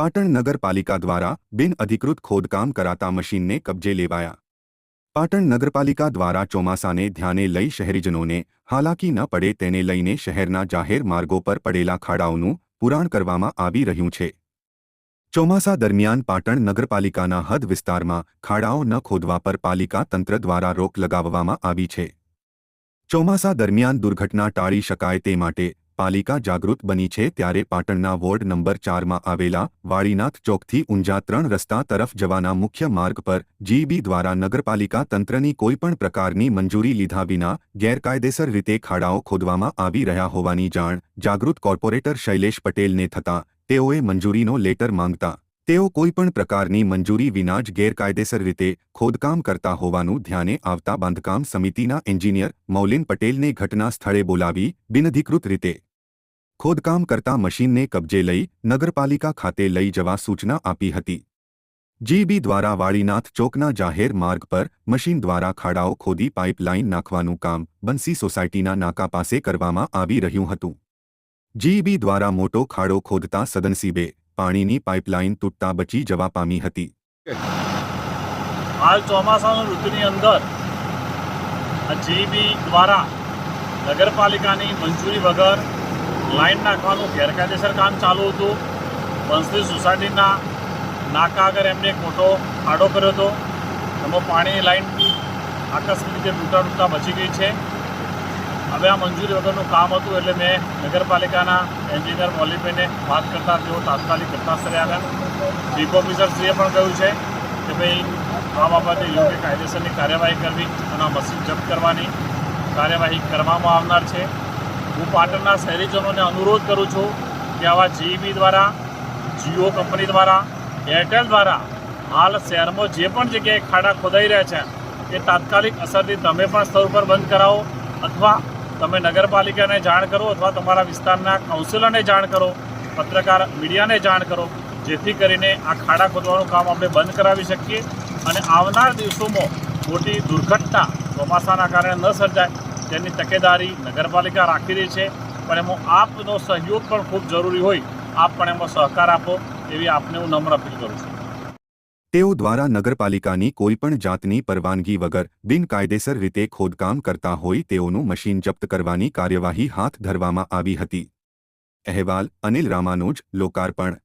પાટણ નગરપાલિકા દ્વારા બિનઅધિકૃત ખોદકામ કરાતા મશીનને કબજે લેવાયા. પાટણ નગરપાલિકા દ્વારા ચોમાસાને ધ્યાને લઈ શહેરીજનોને હાલાકી ન પડે તેને લઈને શહેરના જાહેર માર્ગો પર પડેલા ખાડાઓનું પુરાણ કરવામાં આવી રહ્યું છે. ચોમાસા દરમિયાન પાટણ નગરપાલિકાના હદ વિસ્તારમાં ખાડાઓ ન ખોદવા પર પાલિકા તંત્ર દ્વારા રોક લગાવવામાં આવી છે. ચોમાસા દરમિયાન દુર્ઘટના ટાળી શકાય તે માટે પાલિકા જાગૃત બની છે ત્યારે પાટણના વોર્ડ નંબર ચારમાં આવેલા વાળીનાથ ચોકથી ઊંઝા ત્રણ રસ્તા તરફ જવાના મુખ્ય માર્ગ પર જીબી દ્વારા નગરપાલિકા તંત્રની કોઈપણ પ્રકારની મંજૂરી લીધા વિના ગેરકાયદેસર રીતે ખાડાઓ ખોદવામાં આવી રહ્યા હોવાની જાણ જાગૃત કોર્પોરેટર શૈલેષ પટેલને થતાં તેઓએ મંજૂરીનો લેટર માંગતા તેઓ કોઈપણ પ્રકારની મંજૂરી વિના જ ગેરકાયદેસર રીતે ખોદકામ કરતા હોવાનું ધ્યાને આવતા બાંધકામ સમિતિના એન્જિનિયર મૌલિન પટેલને ઘટના સ્થળે બોલાવી બિનધિકૃત રીતે ખોદકામ કરતા મશીનને કબજે લઈ નગરપાલિકા ખાતે લઈ જવા સૂચના આપી હતી. જીબી દ્વારા વાળીનાથ ચોકના જાહેર માર્ગ પર મશીન દ્વારા ખાડાઓ ખોદી પાઇપલાઇન નાખવાનું કામ બંસી સોસાયટીના નાકા પાસે કરવામાં આવી રહ્યું હતું. જીબી દ્વારા મોટો ખાડો ખોદતા સદનસીબે પાણીની પાઇપલાઇન તૂટતા બચી જવા પામી હતી. હાલ ચોમાસાની ઋતુની અંદર જીબી દ્વારા નગરપાલિકાની મંજૂરી વગર લાઈન નાખવાનું ગેરકાયદેસર કામ ચાલુ હતું. બંસલી સોસાયટીના નાકા આગળ એમને એક મોટો ખાડો કર્યો હતો. એમાં પાણીની લાઈન આકસ્મિક રીતે તૂટા તૂટતા બચી ગઈ છે. હવે આ મંજૂરી વગરનું કામ હતું એટલે મેં નગરપાલિકાના એન્જિનિયર મોલીબેને વાત કરતાં તેઓ તાત્કાલિક ઘટનાસ્થળે આવ્યા. ચીફ ઓફિસરશ્રીએ પણ કહ્યું છે કે ભાઈ, આ બાબતે યોગ્ય કાયદેસરની કાર્યવાહી કરવી અને મશીન જપ્ત કરવાની કાર્યવાહી કરવામાં આવનાર છે. હું પાટણના શહેરીજનોને અનુરોધ કરું છું કે આવા જીઈબી દ્વારા જીઓ કંપની દ્વારા એરટેલ દ્વારા હાલ શહેરમાં જે પણ જગ્યાએ ખાડા ખોદાઈ રહ્યા છે, એ તાત્કાલિક અસરથી તમે પણ સ્થળ ઉપર બંધ કરાવો અથવા તમે નગરપાલિકાને જાણ કરો અથવા તમારા વિસ્તારના કાઉન્સિલરને જાણ કરો, પત્રકાર મીડિયાને જાણ કરો, જેથી કરીને આ ખાડા ખોદવાનું કામ આપણે બંધ કરાવી શકીએ અને આવનાર દિવસોમાં મોટી દુર્ઘટના ચોમાસાના કારણે ન સર્જાય. તેની તકેદારી નગરપાલિકા રાખી રહી છે. પણ એમાં આપનો સહયોગ પણ ખૂબ જરૂરી હોય. આપ પણ એમાં સહકાર આપો એવી આપને હું નમ્ર અપીલ કરું છું. તેઓ દ્વારા નગરપાલિકાની કોઈપણ જાતની પરવાનગી વગર બિનકાયદેસર રીતે ખોદકામ કરતા હોય તેઓનું મશીન જપ્ત કરવાની કાર્યવાહી હાથ ધરવામાં આવી હતી. અહેવાલ અનિલ રામાનુજ, લોકાર્પણ.